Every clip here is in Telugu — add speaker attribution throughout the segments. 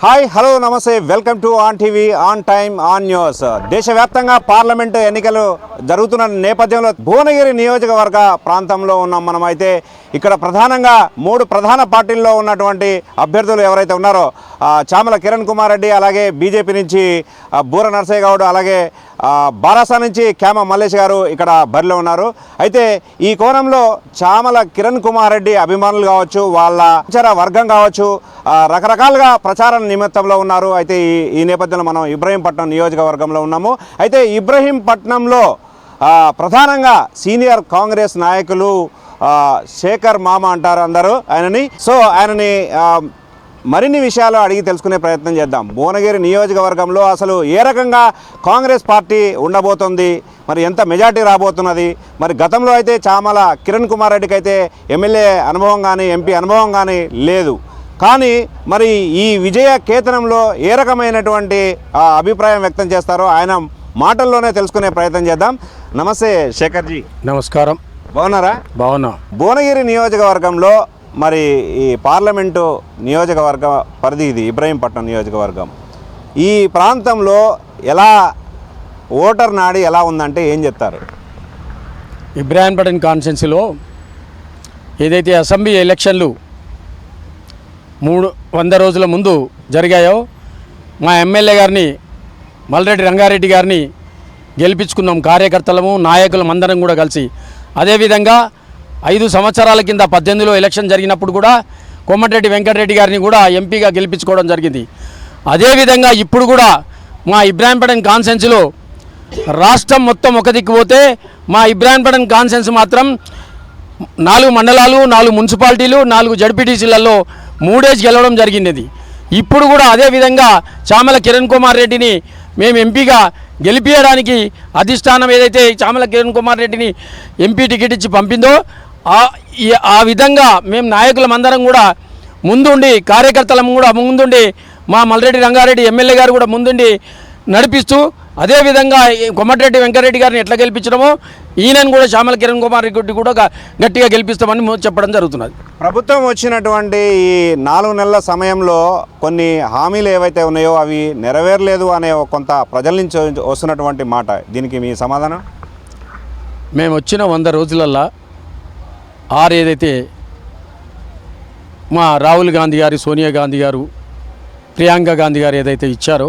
Speaker 1: హాయ్ హలో నమస్తే welcome to on TV on time on news. దేశవ్యాప్తంగా పార్లమెంటు ఎన్నికలు జరుగుతున్న నేపథ్యంలో భువనగిరి నియోజకవర్గ ప్రాంతంలో ఉన్నాం మనమైతే. ఇక్కడ ప్రధానంగా మూడు ప్రధాన పార్టీల్లో ఉన్నటువంటి అభ్యర్థులు ఎవరైతే ఉన్నారో చామల కిరణ్ కుమార్ రెడ్డి అలాగే బీజేపీ నుంచి బూర నర్సయ్య గౌడ్ అలాగే బారాసా నుంచి క్యామ మల్లేష్ గారు ఇక్కడ బరిలో ఉన్నారు. అయితే ఈ కోణంలో చామల కిరణ్ కుమార్ రెడ్డి అభిమానులు కావచ్చు వాళ్ళ ప్రచార వర్గం కావచ్చు రకరకాలుగా ప్రచార నిమిత్తంలో ఉన్నారు. అయితే ఈ ఈ నేపథ్యంలో మనం ఇబ్రహీంపట్నం నియోజకవర్గంలో ఉన్నాము. అయితే ఇబ్రహీంపట్నంలో ప్రధానంగా సీనియర్ కాంగ్రెస్ నాయకులు శేఖర్ మామ అంటారు అందరూ ఆయనని. సో ఆయనని మరిన్ని విషయాలు అడిగి తెలుసుకునే ప్రయత్నం చేద్దాం. భువనగిరి నియోజకవర్గంలో అసలు ఏ రకంగా కాంగ్రెస్ పార్టీ ఉండబోతోంది? మరి ఎంత మెజార్టీ రాబోతున్నది? మరి గతంలో అయితే చామల కిరణ్ కుమార్ రెడ్డికి అయితే ఎమ్మెల్యే అనుభవం కానీ ఎంపీ అనుభవం కానీ లేదు. కానీ మరి ఈ విజయ కేతనంలో ఏ రకమైనటువంటి అభిప్రాయం వ్యక్తం చేస్తారో ఆయన మాటల్లోనే తెలుసుకునే ప్రయత్నం చేద్దాం. నమస్తే శేఖర్జీ.
Speaker 2: నమస్కారం.
Speaker 1: బాగున్నారా?
Speaker 2: బాగున్నా.
Speaker 1: భువనగిరి నియోజకవర్గంలో మరి ఈ పార్లమెంటు నియోజకవర్గ పరిధి ఇది ఇబ్రహీంపట్నం నియోజకవర్గం. ఈ ప్రాంతంలో ఎలా ఓటర్ నాడి ఎలా ఉందంటే ఏం చెప్తారు?
Speaker 2: ఇబ్రాహీంపట్నం కాన్స్టెన్సీలో ఏదైతే అసెంబ్లీ ఎలక్షన్లు మూడు వంద రోజుల ముందు జరిగాయో మా ఎమ్మెల్యే గారిని మల్రెడ్డి రంగారెడ్డి గారిని గెలిపించుకున్నాం. కార్యకర్తలము నాయకులం అందరం కూడా కలిసి అదేవిధంగా ఐదు సంవత్సరాల కింద పద్దెనిమిదిలో ఎలక్షన్ జరిగినప్పుడు కూడా కోమటిరెడ్డి వెంకటరెడ్డి గారిని కూడా ఎంపీగా గెలిపించుకోవడం జరిగింది. అదేవిధంగా ఇప్పుడు కూడా మా ఇబ్రాహీంపట్నం కాన్సెన్స్లో రాష్ట్రం మొత్తం ఒక దిక్కు పోతే మా ఇబ్రాహీంపట్నం కాన్సెన్స్ మాత్రం నాలుగు మండలాలు నాలుగు మున్సిపాలిటీలు నాలుగు జడ్పీటీసీలలో మూడేసి గెలవడం జరిగినది. ఇప్పుడు కూడా అదే విధంగా చామల కిరణ్ కుమార్ రెడ్డిని మేము ఎంపీగా గెలిపించడానికి అధిష్టానం ఏదైతే చామల కిరణ్ కుమార్ రెడ్డిని ఎంపీ టికెట్ ఇచ్చి పంపిందో ఆ విధంగా మేము నాయకులం అందరం కూడా ముందుండి కార్యకర్తలం కూడా ముందుండి మా మల్రెడ్డి రంగారెడ్డి ఎమ్మెల్యే గారు కూడా ముందుండి నడిపిస్తూ అదేవిధంగా ఈ కొమ్మటిరెడ్డి వెంకరెడ్డి గారిని ఎట్లా గెలిపించడమో ఈయనను కూడా శ్యామల కిరణ్ కుమార్ రెడ్డి కూడా గట్టిగా గెలిపిస్తామని చెప్పడం జరుగుతున్నది.
Speaker 1: ప్రభుత్వం వచ్చినటువంటి ఈ నాలుగు నెలల సమయంలో కొన్ని హామీలు ఏవైతే ఉన్నాయో అవి నెరవేరలేదు అనే కొంత ప్రజల నుంచి వస్తున్నటువంటి మాట. దీనికి మీ సమాధానం?
Speaker 2: మేము వచ్చిన వంద రోజులల్లా ఆరు ఏదైతే మా రాహుల్ గాంధీ గారు సోనియా గాంధీ గారు ప్రియాంక గాంధీ గారు ఏదైతే ఇచ్చారో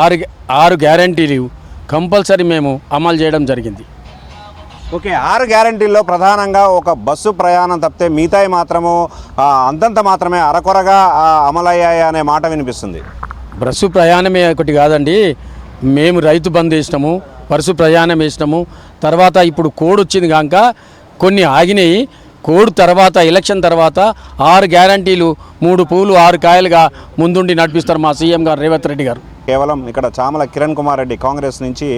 Speaker 2: ఆరు ఆరు గ్యారంటీలు కంపల్సరీ మేము అమలు చేయడం జరిగింది.
Speaker 1: ఓకే ఆరు గ్యారంటీల్లో ప్రధానంగా ఒక బస్సు ప్రయాణం తప్పితే మిగతాయి మాత్రము అంతంత మాత్రమే అరకొరగా అమలయ్యాయి అనే మాట వినిపిస్తుంది.
Speaker 2: బస్సు ప్రయాణమే ఒకటి కాదండి. మేము రైతు బంద్ వేసినాము బస్సు ప్రయాణం వేసినాము. తర్వాత ఇప్పుడు కోడ్ వచ్చింది కాక కొన్ని ఆగినాయి. కోడ్ తర్వాత ఎలక్షన్ తర్వాత ఆరు గ్యారంటీలు మూడు పూలు ఆరు కాయలుగా ముందుండి నడిపిస్తారు మా సీఎం గారు రేవంత్ రెడ్డి గారు.
Speaker 1: కేవలం ఇక్కడ చామల కిరణ్ కుమార్ రెడ్డి కాంగ్రెస్ నుంచి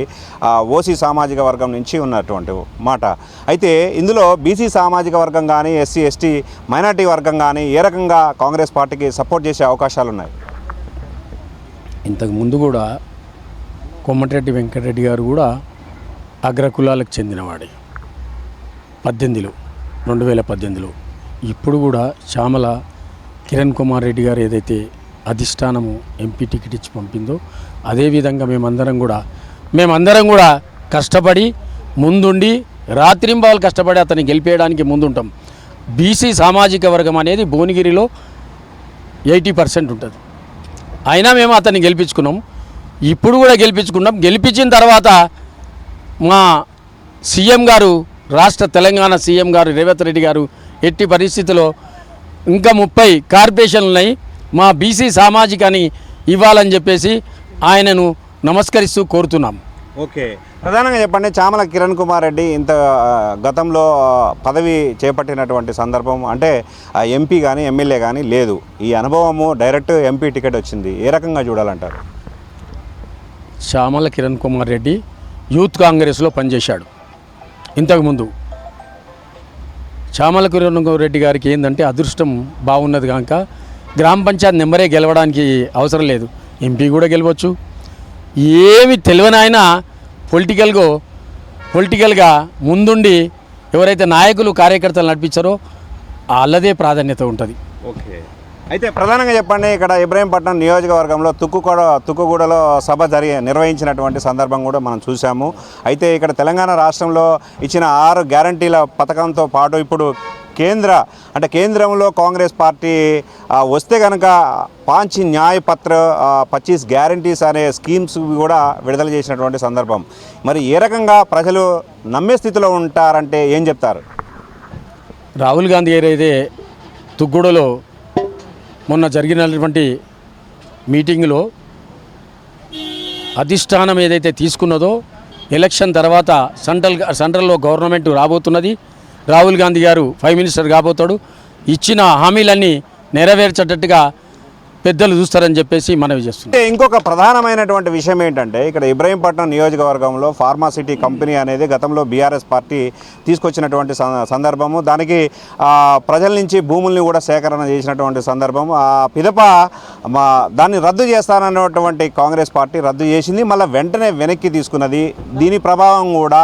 Speaker 1: ఓసీ సామాజిక వర్గం నుంచి ఉన్నటువంటి మాట. అయితే ఇందులో బీసీ సామాజిక వర్గం కానీ ఎస్సీ ఎస్టీ మైనార్టీ వర్గం కానీ ఏ రకంగా కాంగ్రెస్ పార్టీకి సపోర్ట్ చేసే అవకాశాలు ఉన్నాయి?
Speaker 2: ఇంతకు ముందు కూడా కొమ్మటిరెడ్డి వెంకటరెడ్డి గారు కూడా అగ్రకులాలకు చెందినవాడే. పద్దెనిమిదిలో రెండు వేల పద్దెనిమిదిలో. ఇప్పుడు కూడా శ్యామల కిరణ్ కుమార్ రెడ్డి గారు ఏదైతే అధిష్టానము ఎంపీ టికెట్ ఇచ్చి పంపిందో అదేవిధంగా మేమందరం కూడా మేమందరం కూడా కష్టపడి ముందుండి రాత్రింబాలు కష్టపడి అతన్ని గెలిపేయడానికి ముందుంటాం. బీసీ సామాజిక వర్గం అనేది భువనగిరిలో ఎయిటీ పర్సెంట్ ఉంటుంది. అయినా మేము అతన్ని గెలిపించుకున్నాం. ఇప్పుడు కూడా గెలిపించుకున్నాం. గెలిపించిన తర్వాత మా సీఎం గారు రాష్ట్ర తెలంగాణ సీఎం గారు రేవంత్ రెడ్డి గారు ఎట్టి పరిస్థితిలో ఇంకా ముప్పై కార్పొరేషన్లు ఉన్నాయి మా బీసీ సామాజికాన్ని ఇవ్వాలని చెప్పేసి ఆయనను నమస్కరిస్తూ కోరుతున్నాం.
Speaker 1: ఓకే. ప్రధానంగా చెప్పండి చామల కిరణ్ కుమార్ రెడ్డి ఇంత గతంలో పదవి చేపట్టినటువంటి సందర్భం అంటే ఎంపీ కానీ ఎమ్మెల్యే కానీ లేదు. ఈ అనుభవము డైరెక్ట్ ఎంపీ టికెట్ వచ్చింది. ఏ రకంగా చూడాలంటారు?
Speaker 2: శ్యామల కిరణ్ కుమార్ రెడ్డి యూత్ కాంగ్రెస్లో పనిచేశాడు. ఇంతకుముందు శ్యామల కిరణ్ కుమార్ రెడ్డి గారికి ఏంటంటే అదృష్టం బాగున్నది కనుక గ్రామ పంచాయతీ నెంబరే గెలవడానికి అవసరం లేదు. ఎంపీ కూడా గెలవచ్చు. ఏమి తెలియని ఆయన పొలిటికల్గా పొలిటికల్గా ముందుండి ఎవరైతే నాయకులు కార్యకర్తలు నడిపించారో వాళ్ళదే ప్రాధాన్యత ఉంటుంది.
Speaker 1: ఓకే. అయితే ప్రధానంగా చెప్పండి ఇక్కడ ఇబ్రహీంపట్నం నియోజకవర్గంలో తుక్కుగూడ తుక్కుగూడలో సభ జరిగి నిర్వహించినటువంటి సందర్భం కూడా మనం చూసాము అయితే ఇక్కడ తెలంగాణ రాష్ట్రంలో ఇచ్చిన ఆరు గ్యారంటీల పథకంతో పాటు ఇప్పుడు కేంద్ర అంటే కేంద్రంలో కాంగ్రెస్ పార్టీ వస్తే కనుక పాంచి న్యాయపత్ర పచ్చీస్ గ్యారంటీస్ అనే స్కీమ్స్ కూడా విడుదల చేసినటువంటి సందర్భం. మరి ఏ రకంగా ప్రజలు నమ్మే స్థితిలో ఉంటారంటే ఏం చెప్తారు?
Speaker 2: రాహుల్ గాంధీ గారు అయితే తుగ్గూడలో మొన్న జరిగినటువంటి మీటింగ్లో అధిష్టానం ఏదైతే తీసుకున్నదో ఎలక్షన్ తర్వాత సెంట్రల్ సెంట్రల్లో గవర్నమెంట్ రాబోతున్నది. రాహుల్ గాంధీ గారు ప్రైమ్ మినిస్టర్ కాబోతాడు. ఇచ్చిన హామీలన్నీ నెరవేర్చేటట్టుగా పెద్దలు చూస్తారని చెప్పేసి మనవి చేస్తున్నాం
Speaker 1: అంటే ఇంకొక ప్రధానమైనటువంటి విషయం ఏంటంటే ఇక్కడ ఇబ్రహీంపట్నం నియోజకవర్గంలో ఫార్మాసిటీ కంపెనీ అనేది గతంలో బీఆర్ఎస్ పార్టీ తీసుకొచ్చినటువంటి సందర్భము. దానికి ప్రజల నుంచి భూముల్ని కూడా సేకరణ చేసినటువంటి సందర్భం ఆ పిదప మా దాన్ని రద్దు చేస్తానన్నటువంటి కాంగ్రెస్ పార్టీ రద్దు చేసింది. మళ్ళీ వెంటనే వెనక్కి తీసుకున్నది. దీని ప్రభావం కూడా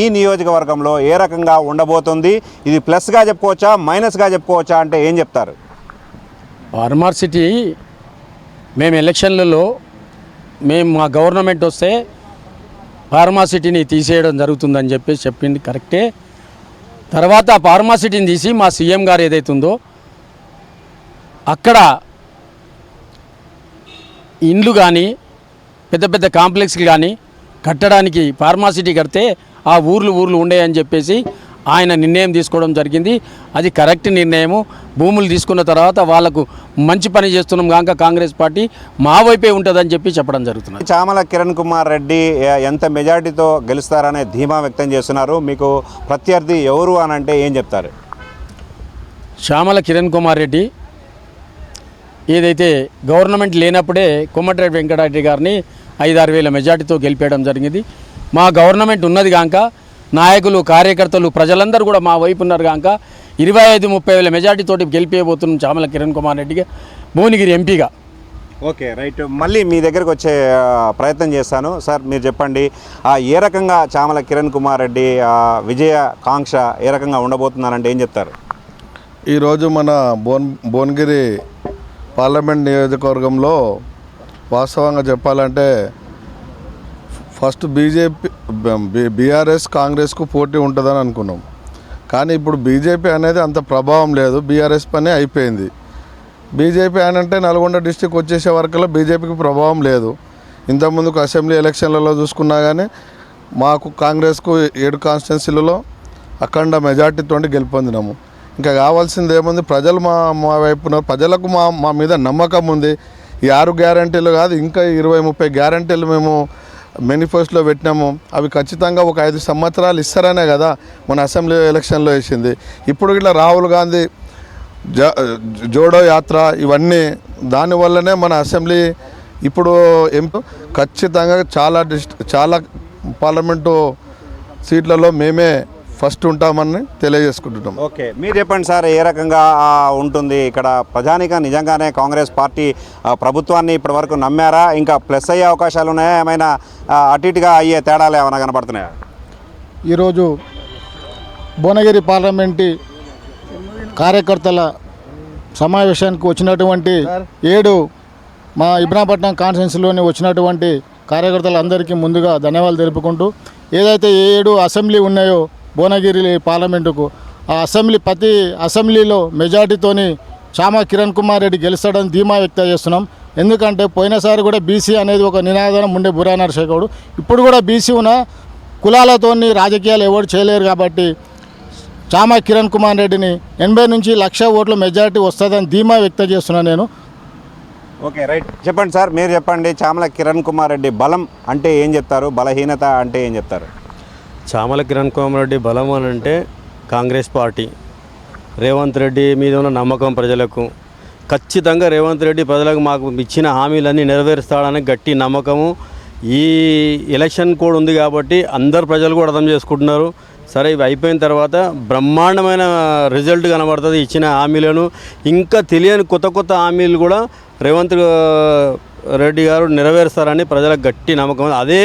Speaker 1: ఈ నియోజకవర్గంలో ఏ రకంగా ఉండబోతుంది? ఇది ప్లస్గా చెప్పుకోవచ్చా? మైనస్గా చెప్పుకోవచ్చా? అంటే ఏం చెప్తారు?
Speaker 2: ఫార్మాసిటీ మేము ఎలక్షన్లలో మేము మా గవర్నమెంట్ వస్తే ఫార్మాసిటీని తీసేయడం జరుగుతుందని చెప్పేసి చెప్పింది కరెక్టే. తర్వాత ఆ ఫార్మాసిటీని తీసి మా సీఎం గారు ఏదైతుందో ఉందో అక్కడ ఇండ్లు కానీ పెద్ద పెద్ద కాంప్లెక్స్లు కానీ కట్టడానికి ఫార్మాసిటీ కడితే ఆ ఊర్లు ఊర్లు ఉండేయని చెప్పేసి ఆయన నిర్ణయం తీసుకోవడం జరిగింది. అది కరెక్ట్ నిర్ణయము. భూములు తీసుకున్న తర్వాత వాళ్ళకు మంచి పని చేస్తున్నాం కాక కాంగ్రెస్ పార్టీ మా వైపే ఉంటుందని చెప్పి చెప్పడం జరుగుతున్నది.
Speaker 1: చామల కిరణ్ కుమార్ రెడ్డి ఎంత మెజార్టీతో గెలుస్తారనే ధీమా వ్యక్తం చేస్తున్నారు. మీకు ప్రత్యర్థి ఎవరు అని అంటే ఏం చెప్తారు?
Speaker 2: శ్యామల కిరణ్ కుమార్ రెడ్డి ఏదైతే గవర్నమెంట్ లేనప్పుడే కొమ్మటిరెడ్డి వెంకటరెడ్డి గారిని ఐదారు వేల మెజార్టీతో గెలిపేయడం జరిగింది. మా గవర్నమెంట్ ఉన్నది కాక నాయకులు కార్యకర్తలు ప్రజలందరూ కూడా మా వైపు ఉన్నారు కాక ఇరవై ఐదు ముప్పై వేల మెజార్టీతోటి గెలిపేయబోతున్నాం చామల కిరణ్ కుమార్ రెడ్డిగా భువనగిరి ఎంపీగా.
Speaker 1: Okay right. మళ్ళీ మీ దగ్గరకు వచ్చే ప్రయత్నం చేస్తాను. సార్ మీరు చెప్పండి. ఆ, ఏ రకంగా చామల కిరణ్ కుమార్ రెడ్డి ఆ, విజయ కాంక్ష ఏ రకంగా ఉండబోతున్నారంటే ఏం చెప్తారు?
Speaker 3: ఈరోజు మన భువన్ భువనగిరి పార్లమెంట్ నియోజకవర్గంలో వాస్తవంగా చెప్పాలంటే ఫస్ట్ బీజేపీ బీఆర్ఎస్ కాంగ్రెస్కు పోటీ ఉంటుందని అనుకున్నాం. కానీ ఇప్పుడు బీజేపీ అనేది అంత ప్రభావం లేదు. బీఆర్ఎస్ పని అయిపోయింది. బీజేపీ అని అంటే నల్గొండ డిస్టిక్ వచ్చేసే వరకులో బీజేపీకి ప్రభావం లేదు. ఇంతకుముందుకు అసెంబ్లీ ఎలక్షన్లలో చూసుకున్నా కానీ మాకు కాంగ్రెస్కు ఏడు కాన్స్టిట్యున్సీలలో అఖండ మెజార్టీతో గెలుపొందినాము. ఇంకా కావాల్సింది ఏముంది? ప్రజలు మా మా వైపున ప్రజలకు మా మా మీద నమ్మకం ఉంది. ఈ ఆరు గ్యారంటీలు కాదు ఇంకా ఇరవై ముప్పై గ్యారంటీలు మేము మేనిఫెస్టోలో పెట్టినాము. అవి ఖచ్చితంగా ఒక ఐదు సంవత్సరాలు ఇస్తారనే కదా మన అసెంబ్లీ ఎలక్షన్లో వేసింది. ఇప్పుడు ఇట్లా రాహుల్ గాంధీ జ జోడో యాత్ర ఇవన్నీ దానివల్లనే మన అసెంబ్లీ ఇప్పుడు ఎంపీ ఖచ్చితంగా చాలా డిస్ట్ చాలా పార్లమెంటు సీట్లలో మేమే ఫస్ట్ ఉంటామని తెలియజేసుకుంటున్నాం.
Speaker 1: ఓకే మీరు చెప్పండి సార్ ఏ రకంగా ఆ, ఉంటుంది? ఇక్కడ ప్రజానిక నిజంగానే కాంగ్రెస్ పార్టీ ఆ, ప్రభుత్వాన్ని ఇప్పటి వరకు నమ్మారా? ఇంకా ప్లస్ అయ్యే అవకాశాలు ఉన్నాయా? ఏమైనా అటు ఇటుగా అయ్యే తేడాలు ఏమైనా కనపడుతున్నాయా
Speaker 4: ఈరోజు భువనగిరి పార్లమెంటు కార్యకర్తల సమావేశానికి వచ్చినటువంటి ఏడు మా ఇబ్రాహీంపట్నం కాన్స్టిట్యున్సీలోని వచ్చినటువంటి కార్యకర్తలందరికీ ముందుగా ధన్యవాదాలు తెలుపుకుంటూ ఏదైతే ఏడు అసెంబ్లీ ఉన్నాయో భువనగిరి పార్లమెంటుకు ఆ అసెంబ్లీ ప్రతి అసెంబ్లీలో మెజార్టీతోని చామా కిరణ్ కుమార్ రెడ్డి గెలుస్తాడని ధీమా వ్యక్తం చేస్తున్నాం. ఎందుకంటే పోయినసారి కూడా బీసీ అనేది ఒక నినాదం ఉండే బురా నరసేగౌడు ఇప్పుడు కూడా బీసీ ఉన్న కులాలతోని రాజకీయాలు ఎవరు చేయలేరు కాబట్టి చామా కిరణ్ కుమార్ రెడ్డిని ఎనభై నుంచి లక్ష ఓట్ల మెజారిటీ వస్తుందని ధీమా వ్యక్తం చేస్తున్నాను నేను.
Speaker 1: Okay right. చెప్పండి సార్ మీరు చెప్పండి చామల కిరణ్ కుమార్ రెడ్డి బలం అంటే ఏం చెప్తారు? బలహీనత అంటే ఏం చెప్తారు?
Speaker 5: చామల కిరణ్ కోమరెడ్డి బలం అని అంటే కాంగ్రెస్ పార్టీ. రేవంత్ రెడ్డి మీద ఉన్న నమ్మకం ప్రజలకు. ఖచ్చితంగా రేవంత్ రెడ్డి ప్రజలకు మాకు ఇచ్చిన హామీలన్నీ నెరవేరుస్తాడని గట్టి నమ్మకము. ఈ ఎలక్షన్ కూడా ఉంది కాబట్టి అందరు ప్రజలు కూడా అర్థం చేసుకుంటున్నారు. సరే ఇవి అయిపోయిన తర్వాత బ్రహ్మాండమైన రిజల్ట్ కనబడుతుంది ఇచ్చిన హామీలను. ఇంకా తెలియని కొత్త కొత్త హామీలు కూడా రేవంత్ రెడ్డి గారు నెరవేరుస్తారని ప్రజలకు గట్టి నమ్మకం. అదే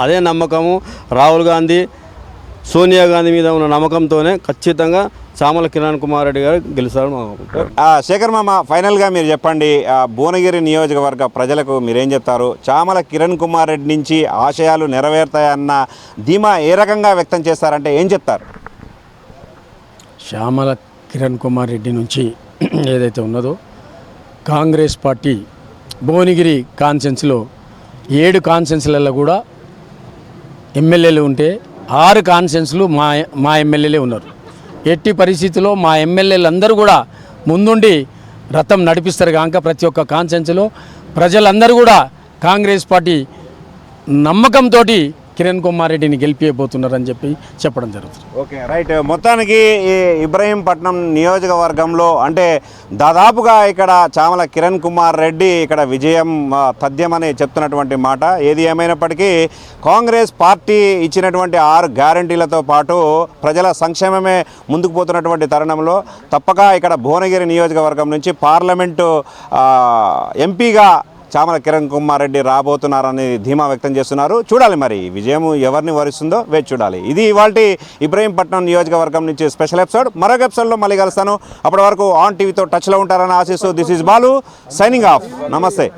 Speaker 5: అదే నమ్మకము రాహుల్ గాంధీ సోనియా గాంధీ మీద ఉన్న నమ్మకంతోనే ఖచ్చితంగా చామల కిరణ్ కుమార్ రెడ్డి గారు గెలుస్తారు
Speaker 1: శేఖర్ మామ ఫైనల్గా మీరు చెప్పండి ఆ, భువనగిరి నియోజకవర్గ ప్రజలకు మీరేం చెప్తారు? చామల కిరణ్ కుమార్ రెడ్డి నుంచి ఆశయాలు నెరవేరుతాయన్న ధీమా ఏ రకంగా వ్యక్తం చేస్తారంటే ఏం చెప్తారు?
Speaker 2: శ్యామల కిరణ్ కుమార్ రెడ్డి నుంచి ఏదైతే ఉన్నదో కాంగ్రెస్ పార్టీ భువనగిరి కాన్సెన్స్లో ఏడు కాన్సెన్స్లలో కూడా ఎమ్మెల్యేలు ఉంటే ఆరు కాన్సెన్స్లు మా మా ఎమ్మెల్యేలే ఉన్నారు. ఎట్టి పరిస్థితిలో మా ఎమ్మెల్యేలు అందరూ కూడా ముందుండి రథం నడిపిస్తారు కాక ప్రతి ఒక్క కాన్సెన్స్లో ప్రజలందరూ కూడా కాంగ్రెస్ పార్టీ నమ్మకంతో కిరణ్ కుమార్ రెడ్డిని గెలిపియబోతున్నారని చెప్పి చెప్పడం జరుగుతుంది.
Speaker 1: Okay right. మొత్తానికి ఈ ఇబ్రహీంపట్నం నియోజకవర్గంలో అంటే దాదాపుగా ఇక్కడ చామల కిరణ్ కుమార్ రెడ్డి ఇక్కడ విజయం తథ్యమని చెప్తున్నటువంటి మాట. ఏది ఏమైనప్పటికీ కాంగ్రెస్ పార్టీ ఇచ్చినటువంటి ఆరు గ్యారంటీలతో పాటు ప్రజల సంక్షేమమే ముందుకు పోతున్నటువంటి తరుణంలో తప్పక ఇక్కడ భువనగిరి నియోజకవర్గం నుంచి పార్లమెంటు ఎంపీగా చామల కిరణ్ కుమార్ రెడ్డి రాబోతున్నారని ధీమా వ్యక్తం చేస్తున్నారు. చూడాలి మరి విజయం ఎవరిని వరిస్తుందో వేచి చూడాలి. ఇది ఇవాళ ఇబ్రహీంపట్నం నియోజకవర్గం నుంచి స్పెషల్ ఎపిసోడ్. మరొక ఎపిసోడ్లో మళ్ళీ కలుస్తాను. అప్పటి వరకు ఆన్ టీవీతో టచ్లో ఉంటారని ఆశిస్తూ this is Balu signing off. నమస్తే.